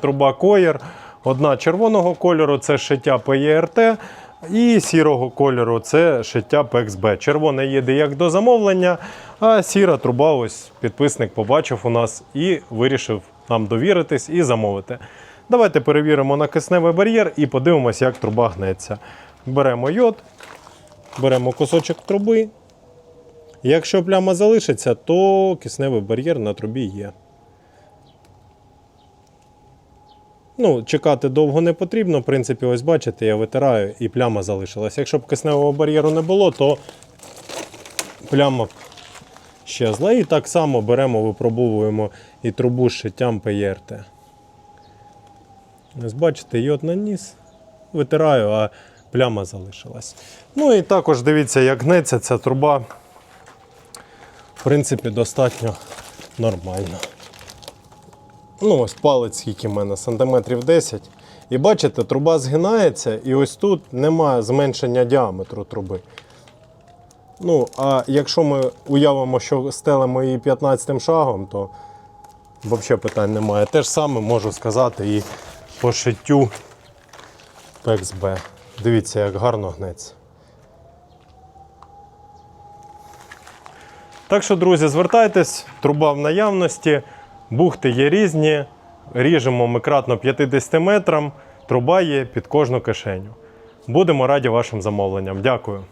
Труба коєр, одна червоного кольору це шиття ПЄРТ, і сірого кольору це шиття ПЕКСБ. Червоне їде як до замовлення, а сіра труба, ось підписник побачив у нас і вирішив нам довіритись і замовити. Давайте перевіримо на кисневий бар'єр і подивимося, як труба гнеться. Беремо йод, беремо кусочок труби. Якщо пляма залишиться, то кисневий бар'єр на трубі є. Ну, чекати довго не потрібно. В принципі, ось бачите, я витираю і пляма залишилась. Якщо б кисневого бар'єру не було, то пляма щезла. І так само беремо, випробовуємо і трубу з шиттям ПЄРТ. Ось бачите, йод наніс, витираю, а пляма залишилась. Ну і також дивіться, як гнеться ця труба. В принципі, достатньо нормально. Ну, ось палець, скільки в мене, сантиметрів 10. І бачите, труба згинається, і ось тут немає зменшення діаметру труби. Ну, а якщо ми уявимо, що стелимо її 15 шагом, то взагалі питань немає. Те ж саме можу сказати і по шиттю PEX-B. Дивіться, як гарно гнеться. Так що, друзі, звертайтесь, труба в наявності, бухти є різні, ріжемо ми кратно 50 метрам, труба є під кожну кишеню. Будемо раді вашим замовленням. Дякую.